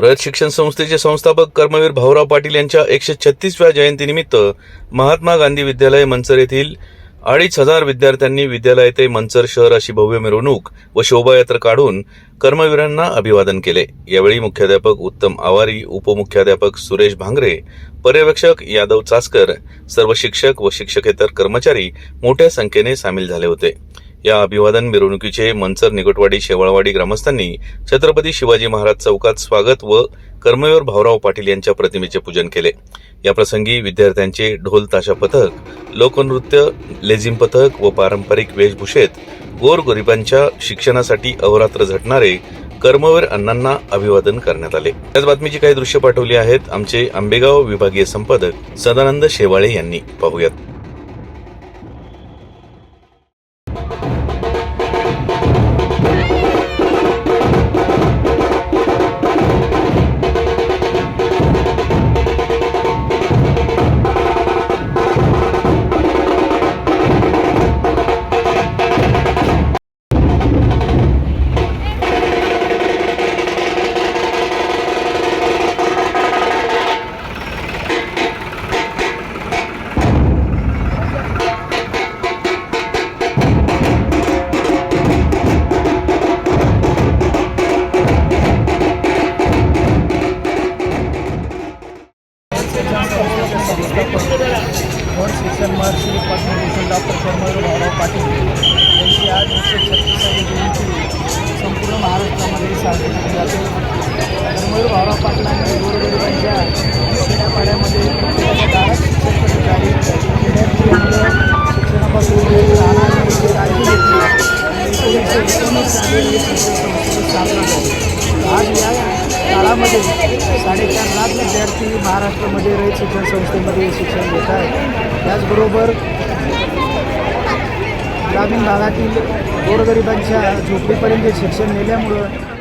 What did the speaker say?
रयत शिक्षण संस्थेचे संस्थापक कर्मवीर भाऊराव पाटील यांच्या एकशे छत्तीसव्या जयंतीनिमित्त महात्मा गांधी विद्यालय मंचर येथील अडीच हजार विद्यार्थ्यांनी विद्यालय ते मंचर शहर अशी भव्य मिरवणूक व शोभायात्रा काढून कर्मवीरांना अभिवादन केले. यावेळी मुख्याध्यापक उत्तम आवारी उपमुख्याध्यापक सुरेश भांगरे पर्यवेक्षक यादव चासकर सर्व शिक्षक व शिक्षकेतर कर्मचारी मोठ्या संख्येने सामील झाले होते. या अभिवादन मिरवणुकीचे मंचर निकटवाडी शेवाळवाडी ग्रामस्थांनी छत्रपती शिवाजी महाराज चौकात स्वागत व कर्मवीर भाऊराव पाटील यांच्या प्रतिमेचे पूजन केले. या प्रसंगी विद्यार्थ्यांचे ढोल ताशा पथक लोकनृत्य लेझिम पथक व पारंपरिक वेशभूषेत गोरगरिबांच्या शिक्षणासाठी अहोरात्र झटणारे कर्मवीर अण्णांना अभिवादन करण्यात आले. त्याच बातमीची काही दृश्य पाठवली आहेत आमचे आंबेगाव विभागीय संपादक सदानंद शेवाळे यांनी. पाहूयात. वर शिक्षण महर्षी पद्मभूषण डॉक्टर कर्मवीर भाऊराव पाटील आज एकशे छत्तीसावी जयंती संपूर्ण महाराष्ट्रामध्ये साजरी केली जाते कर्मवीर भाऊराव पाटलांनी गोरगरिबांच्या खेड्यापाड्यामध्ये शिक्षण कर्मचारी या मुलं स्थापना काळामध्ये साडेचार लाख विद्यार्थी महाराष्ट्रामध्ये रयत शिक्षण संस्थेमध्ये शिक्षण घेत आहेत. त्याचबरोबर ग्रामीण भागातील गोरगरिबांच्या झोपडीपर्यंत शिक्षण नेल्यामुळं